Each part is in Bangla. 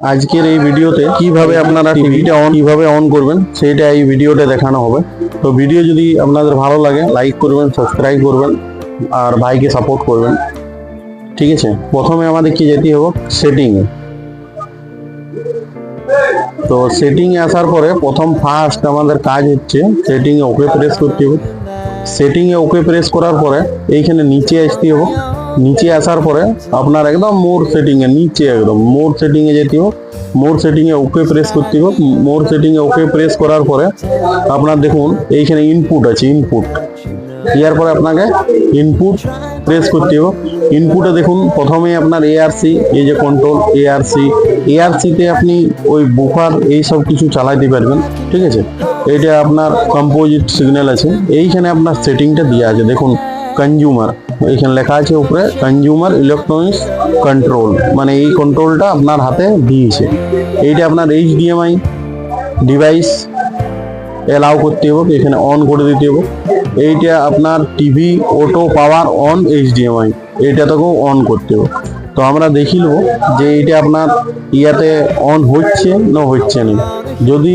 আজকের এই ভিডিওতে কীভাবে আপনারা টিভিটা অন কীভাবে অন করবেন, সেইটা এই ভিডিওতে দেখানো হবে। তো ভিডিও যদি আপনাদের ভালো লাগে লাইক করবেন সাবস্ক্রাইব করবেন, আর ভাইকে সাপোর্ট করবেন। ঠিক আছে? প্রথমে আমাদেরকে যেতে হবে? সেটিংয়ে তো সেটিংয়ে আসার পরে প্রথম ফার্স্ট আমাদের কাজ হচ্ছে সেটিংয়ে ওকে প্রেস করতে হবে। সেটিংয়ে ওকে প্রেস করার পরে এইখানে নিচে আসতে হবে। নিচে আসার পরে আপনার একদম মোর সেটিংয়ে নিচে একদম মোর সেটিংয়ে যেতে হোক মোর সেটিংয়ে ওকে প্রেস করতে হোক মোর সেটিংয়ে ওকে প্রেস করার পরে আপনার দেখুন, এইখানে ইনপুট আছে ইনপুট ইয়ার পরে আপনাকে ইনপুট প্রেস করতে হবে। ইনপুটে দেখুন, প্রথমে আপনার এআরসি এই যে কন্ট্রোল এআরসি এআরসিতে আপনি ওই বুফার এই সব কিছু চালাইতে পারবেন, ঠিক আছে? এটা আপনার কম্পোজিট সিগন্যাল আছে। এইখানে আপনার সেটিংটা দেওয়া আছে, দেখুন কনজিউমার এইখানে লেখা আছে উপরে কনজিউমার ইলেকট্রনিক্স কন্ট্রোল মানে এই কন্ট্রোলটা আপনার হাতে দিয়েছে। এইটা আপনার এইচডিএমআই ডিভাইস এলাও করতে হবে, এখানে অন করে দিতে হবে। এইটা আপনার TV auto power on HDMI তোকেও অন করতে হবে। তো আমরা দেখি নেব যে এটা আপনার ইয়াতে অন হচ্ছে না হচ্ছে না। যদি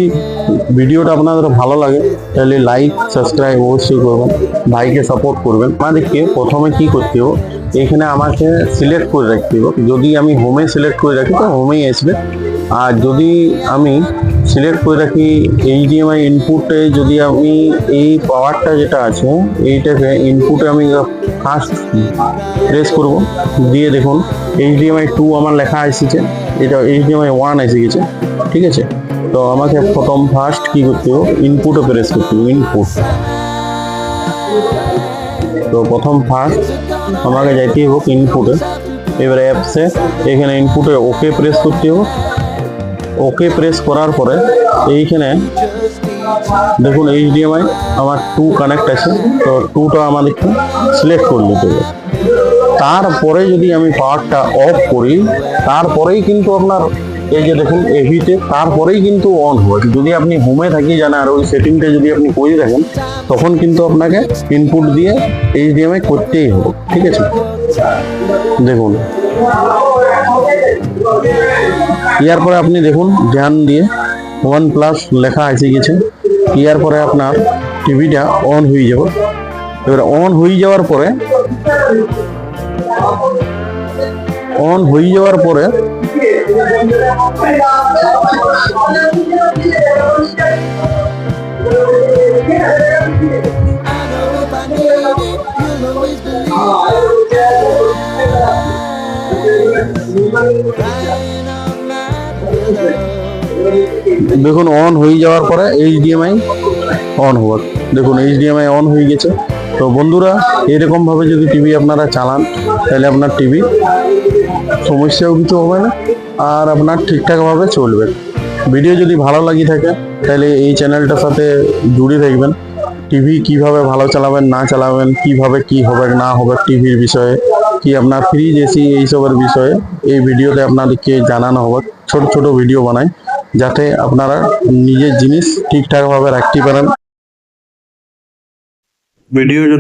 ভিডিওটা আপনাদের ভালো লাগে, তাহলে লাইক সাবস্ক্রাইব অবশ্যই করবেন, ভাইকে সাপোর্ট করবেন। আমাদেরকে প্রথমে কি করতে হবে, এখানে আমাকে সিলেক্ট করে রাখতে হবে। যদি আমি হোমে সিলেক্ট করে রাখি, তো হোমেই আসবে। আর যদি আমি সিলেক্ট করে রাখি এইচডিএমআই ইনপুটে যদি আমি এই পাওয়ারটা যেটা আছে, এইটাকে ইনপুটে আমি ফার্স্ট প্রেস করব, দিয়ে দেখুন এইচডিএমআই টু আমার লেখা এসেছে, এটা এইচডিএমআই ওয়ান এসে গেছে, ঠিক আছে? তো আমাকে প্রথম ফার্স্ট কি করতে হবে? ইনপুটে প্রেস করতে হবে ইনপুট তো প্রথম ফার্স্ট আমাকে যাইতে হোক ইনপুটে এবারে অ্যাপসে এখানে ইনপুটে ওকে প্রেস করতে হবে। ওকে প্রেস করার পরে এইখানে দেখুন এইচ এইচডিএমআই আমার টু কানেক্ট আছে। তো টুটা আমাদেরকে সিলেক্ট করে নিতে হবে। তারপরে যদি আমি পাওয়ারটা অফ করি, তারপরেই কিন্তু আপনার এই যে দেখুন এভিতে তারপরেই কিন্তু অন হবে। যদি আপনি হোমে থাকি জানেন, আর ওই সেটিংটা যদি আপনি করে রাখেন তখন কিন্তু আপনাকে ইনপুট দিয়ে এইচ এইচডিএমআই করতেই হবে। ঠিক আছে? দেখুন। ইয়ার পরে আপনি দেখুন, ধ্যান দিয়ে ওয়ান প্লাস লেখা এসে গেছে ইয়ার পরে আপনার টিভিটা অন হয়ে যাবে এবার অন হয়ে যাওয়ার পরে অন হয়ে যাওয়ার পরে. দেখুন অন হয়ে যাওয়ার পরে এইচডিএমআই অন হওয়ার। দেখুন এইচডিএমআই অন হয়ে গেছে। তো বন্ধুরা, এরকমভাবে যদি টিভি আপনারা চালান, তাহলে আপনার টিভি সমস্যাও কিছু হবে না, আর আপনার ঠিকঠাকভাবে চলবে। ভিডিও যদি ভালো লাগি থাকে, তাহলে এই চ্যানেলটার সাথে জুড়ে থাকবেন। টিভি কীভাবে ভালো চালাবেন, না চালাবেন, কীভাবে কি হবে, না হবে টিভির বিষয়ে, কি আপনার ফ্রিজ এসি এইসবের বিষয়ে এই ভিডিওতে আপনাদেরকে জানানো হবে। ছোট ছোট ভিডিও বানাই, যাতে আপনারা নিজের জিনিস ঠিকঠাকভাবে রাখতে পারেন। ভিডিও যদি